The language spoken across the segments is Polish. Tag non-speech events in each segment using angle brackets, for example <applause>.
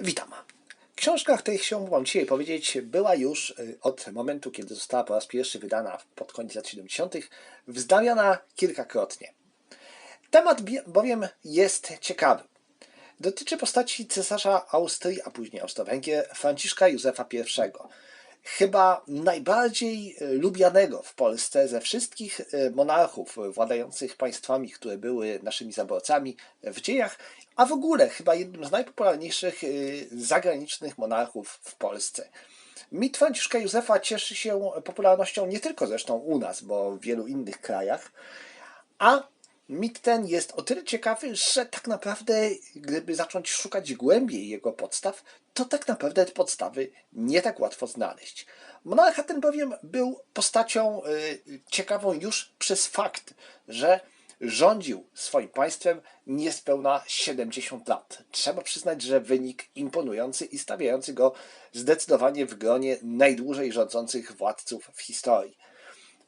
Witam. Książka, o której chciałbym dzisiaj powiedzieć, była już y, od momentu, kiedy została po raz pierwszy wydana pod koniec lat 70., wznawiana kilkakrotnie. Temat bowiem jest ciekawy. Dotyczy postaci cesarza Austrii, a później Austro-Węgier, Franciszka Józefa I. Chyba najbardziej y, lubianego w Polsce ze wszystkich y, monarchów władających państwami, które były naszymi zaborcami w dziejach, a w ogóle chyba jednym z najpopularniejszych y, zagranicznych monarchów w Polsce. Mit Franciszka Józefa cieszy się popularnością nie tylko zresztą u nas, bo w wielu innych krajach, a mit ten jest o tyle ciekawy, że tak naprawdę, gdyby zacząć szukać głębiej jego podstaw, to tak naprawdę te podstawy nie tak łatwo znaleźć. Monarcha ten bowiem był postacią y, ciekawą już przez fakt, że rządził swoim państwem niespełna 70 lat. Trzeba przyznać, że wynik imponujący i stawiający go zdecydowanie w gronie najdłużej rządzących władców w historii.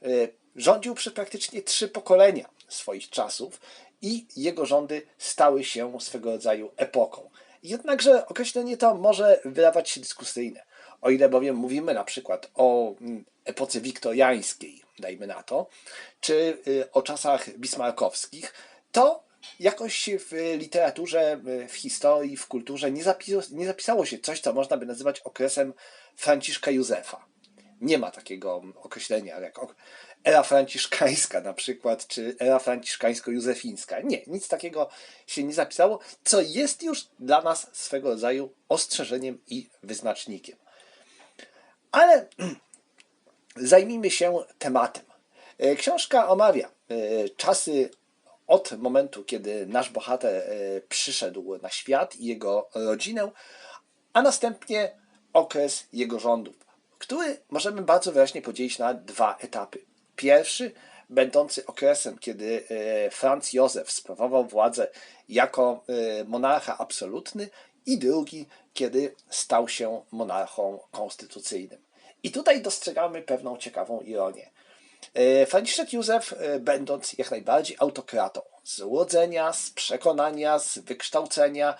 Y, Rządził przez praktycznie trzy pokolenia swoich czasów i jego rządy stały się swego rodzaju epoką. Jednakże określenie to może wydawać się dyskusyjne. O ile bowiem mówimy na przykład o mm, epoce wiktoriańskiej, dajmy na to, czy y, o czasach bismarckowskich, to jakoś w literaturze, y, w historii, w kulturze nie, nie zapisało się coś, co można by nazywać okresem Franciszka Józefa. Nie ma takiego określenia jak era franciszkańska na przykład, czy era franciszkańsko-józefińska. Nie, nic takiego się nie zapisało, co jest już dla nas swego rodzaju ostrzeżeniem i wyznacznikiem. Ale zajmijmy się tematem. E, Książka omawia e, czasy od momentu, kiedy nasz bohater e, przyszedł na świat i jego rodzinę, a następnie okres jego rządów, który możemy bardzo wyraźnie podzielić na dwa etapy. Pierwszy, będący okresem, kiedy Franz Józef sprawował władzę jako monarcha absolutny, i drugi, kiedy stał się monarchą konstytucyjnym. I tutaj dostrzegamy pewną ciekawą ironię. E, Franciszek Józef, e, będąc jak najbardziej autokratą, z urodzenia, z przekonania, z wykształcenia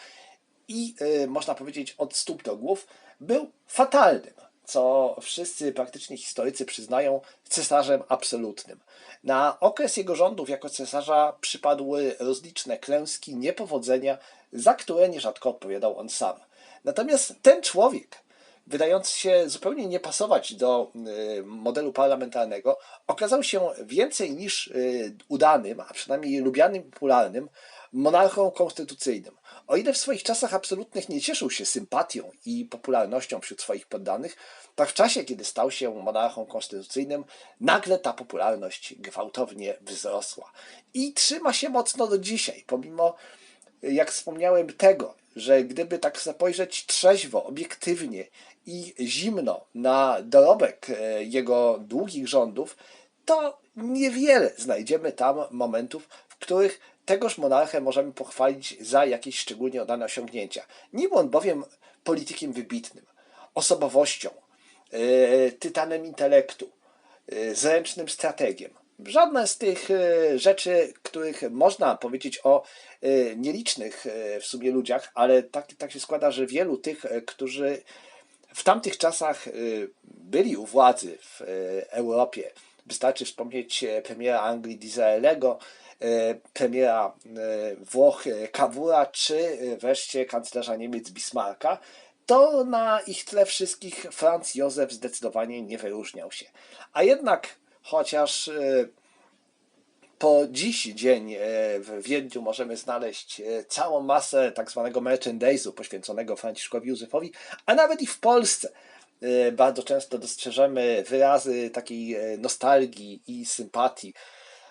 i e, można powiedzieć od stóp do głów, był fatalnym, co wszyscy praktycznie historycy przyznają cesarzem absolutnym. Na okres jego rządów jako cesarza przypadły rozliczne klęski, niepowodzenia, za które nierzadko odpowiadał on sam. Natomiast ten człowiek, wydający się zupełnie nie pasować do y, modelu parlamentarnego, okazał się więcej niż y, udanym, a przynajmniej lubianym i popularnym monarchą konstytucyjnym. O ile w swoich czasach absolutnych nie cieszył się sympatią i popularnością wśród swoich poddanych, tak w czasie, kiedy stał się monarchą konstytucyjnym, nagle ta popularność gwałtownie wzrosła. I trzyma się mocno do dzisiaj, pomimo, jak wspomniałem, tego, że gdyby tak spojrzeć trzeźwo, obiektywnie i zimno na dorobek e, jego długich rządów, to niewiele znajdziemy tam momentów, w których tegoż monarchę możemy pochwalić za jakieś szczególnie udane osiągnięcia. Nie był on bowiem politykiem wybitnym, osobowością, e, tytanem intelektu, e, zręcznym strategiem. Żadne z tych e, rzeczy, których można powiedzieć o e, nielicznych e, w sumie ludziach, ale tak, tak się składa, że wielu tych, którzy w tamtych czasach byli u władzy w Europie. Wystarczy wspomnieć premiera Anglii Disraeliego, e, premiera Włoch Cavoura, czy wreszcie kanclerza Niemiec Bismarcka, to na ich tle wszystkich Franz Józef zdecydowanie nie wyróżniał się. A jednak, chociaż e, po dziś dzień e, w Wiedniu możemy znaleźć e, całą masę tak zwanego merchandise'u poświęconego Franciszkowi Józefowi, a nawet i w Polsce bardzo często dostrzeżemy wyrazy takiej nostalgii i sympatii.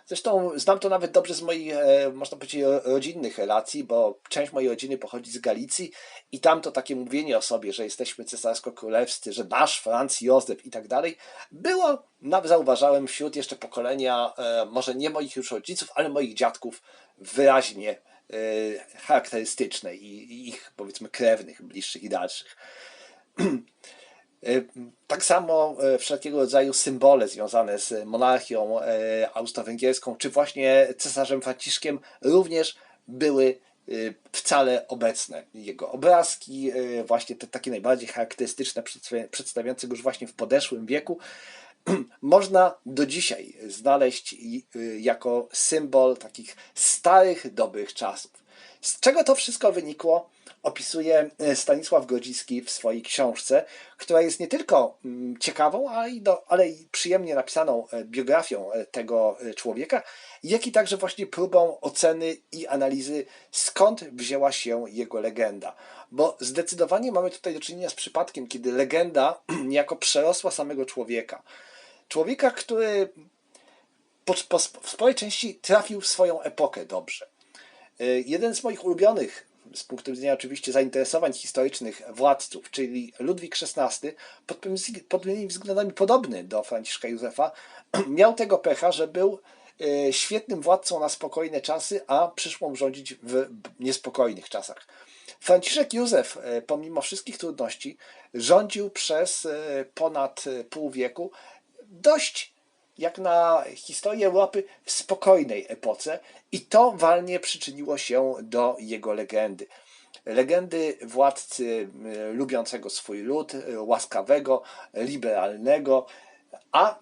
Zresztą znam to nawet dobrze z moich, e, można powiedzieć, ro- rodzinnych relacji, bo część mojej rodziny pochodzi z Galicji i tam to takie mówienie o sobie, że jesteśmy cesarsko-królewscy, że nasz Franz Józef i tak dalej, było, nawet zauważałem, wśród jeszcze pokolenia, e, może nie moich już rodziców, ale moich dziadków wyraźnie e, charakterystyczne i ich, powiedzmy, krewnych, bliższych i dalszych. <clears throat> E, Tak samo e, wszelkiego rodzaju symbole związane z monarchią e, austro-węgierską, czy właśnie cesarzem Franciszkiem również były wcale obecne. Jego obrazki, właśnie te takie najbardziej charakterystyczne, przedstawia- przedstawiające go już właśnie w podeszłym wieku, <clears throat> można do dzisiaj znaleźć jako symbol takich starych, dobrych czasów. Z czego to wszystko wynikło, opisuje e, Stanisław Grodzicki w swojej książce, która jest nie tylko mm, ciekawą, ale i, do, ale i przyjemnie napisaną e, biografią e, tego człowieka, jak i także właśnie próbą oceny i analizy, skąd wzięła się jego legenda. Bo zdecydowanie mamy tutaj do czynienia z przypadkiem, kiedy legenda <clears throat> niejako przerosła samego człowieka. Człowieka, który po, po, w sporej części trafił w swoją epokę dobrze. Y, Jeden z moich ulubionych, z punktu widzenia oczywiście zainteresowań historycznych władców, czyli Ludwik XVI, pod pewnymi- względami podobny do Franciszka Józefa, <clears throat> miał tego pecha, że był y, świetnym władcą na spokojne czasy, a przyszło rządzić w niespokojnych czasach. Franciszek Józef, y, pomimo wszystkich trudności, rządził przez ponad pół wieku dość jak na historię Europy w spokojnej epoce i to walnie przyczyniło się do jego legendy. Legendy władcy y, lubiącego swój lud, łaskawego, liberalnego, a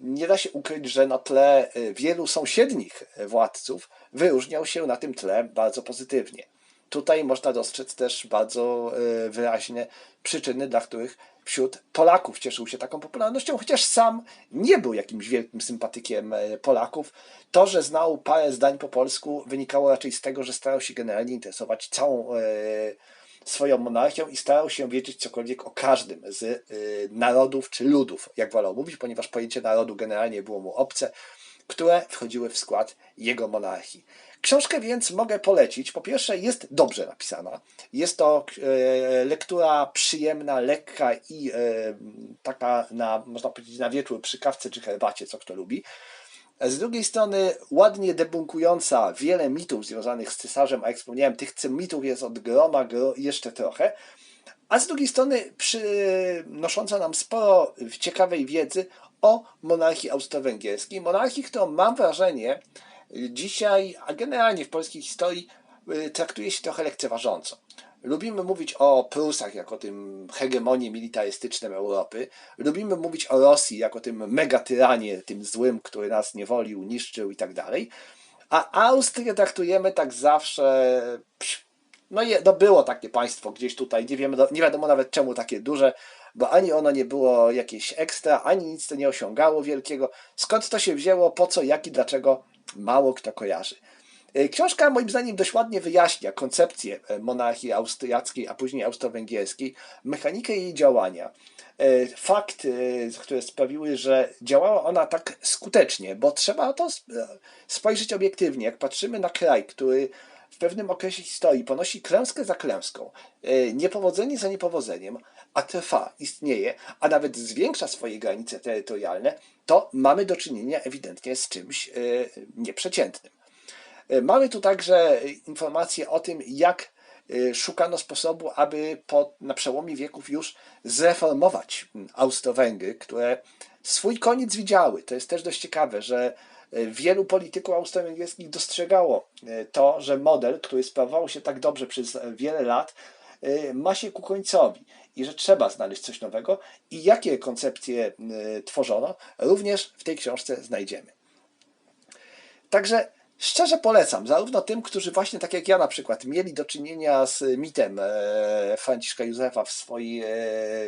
nie da się ukryć, że na tle y, wielu sąsiednich władców wyróżniał się na tym tle bardzo pozytywnie. Tutaj można dostrzec też bardzo y, wyraźne przyczyny, dla których wśród Polaków cieszył się taką popularnością, chociaż sam nie był jakimś wielkim sympatykiem y, Polaków. To, że znał parę zdań po polsku, wynikało raczej z tego, że starał się generalnie interesować całą y, swoją monarchią i starał się wiedzieć cokolwiek o każdym z narodów czy ludów, jak wolał mówić, ponieważ pojęcie narodu generalnie było mu obce, które wchodziły w skład jego monarchii. Książkę więc mogę polecić. Po pierwsze, jest dobrze napisana. Jest to e, lektura przyjemna, lekka i e, taka, na, można powiedzieć, na wieczór przy kawce czy herbacie, co kto lubi. Z drugiej strony ładnie debunkująca wiele mitów związanych z cesarzem, a jak wspomniałem, tych mitów jest od groma gro, jeszcze trochę. A z drugiej strony przynosząca nam sporo ciekawej wiedzy o monarchii austro-węgierskiej. Monarchii, którą mam wrażenie dzisiaj, a generalnie w polskiej historii y, traktuje się trochę lekceważąco. Lubimy mówić o Prusach jako tym hegemonii militarystycznym Europy. Lubimy mówić o Rosji jako tym megatyranie, tym złym, który nas niewolił, niszczył i tak dalej. A Austrię traktujemy tak zawsze. No, je, no było takie państwo gdzieś tutaj, nie, wiemy, nie wiadomo nawet czemu takie duże, bo ani ono nie było jakieś ekstra, ani nic to nie osiągało wielkiego. Skąd to się wzięło, po co, jak i dlaczego, mało kto kojarzy. Y, Książka moim zdaniem dość ładnie wyjaśnia koncepcję e, monarchii austriackiej, a później austro-węgierskiej, mechanikę jej działania. E, Fakty, które sprawiły, że działała ona tak skutecznie, bo trzeba to sp- e, spojrzeć obiektywnie. Jak patrzymy na kraj, który w pewnym okresie historii ponosi klęskę za klęską, e, niepowodzenie za niepowodzeniem, a trwa, istnieje, a nawet zwiększa swoje granice terytorialne, to mamy do czynienia ewidentnie z czymś e, nieprzeciętnym. E, Mamy tu także informacje o tym, jak szukano sposobu, aby po, na przełomie wieków już zreformować mm, Austro-Węgry, które swój koniec widziały. To jest też dość ciekawe, że e, wielu polityków austro-węgierskich dostrzegało e, to, że model, który sprawował się tak dobrze przez e, wiele lat, ma się ku końcowi i że trzeba znaleźć coś nowego i jakie koncepcje tworzono, również w tej książce znajdziemy. Także szczerze polecam, zarówno tym, którzy właśnie tak jak ja na przykład mieli do czynienia z mitem Franciszka Józefa w swojej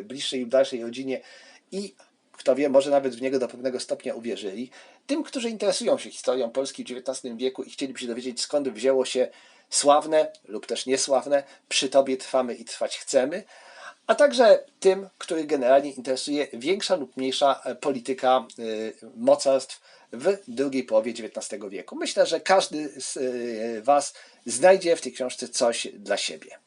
bliższej i dalszej rodzinie i kto wie, może nawet w niego do pewnego stopnia uwierzyli. Tym, którzy interesują się historią Polski w XIX wieku i chcieliby się dowiedzieć, skąd wzięło się sławne lub też niesławne, przy Tobie trwamy i trwać chcemy, a także tym, których generalnie interesuje większa lub mniejsza e, polityka y, mocarstw w drugiej połowie XIX wieku. Myślę, że każdy z y, Was znajdzie w tej książce coś dla siebie.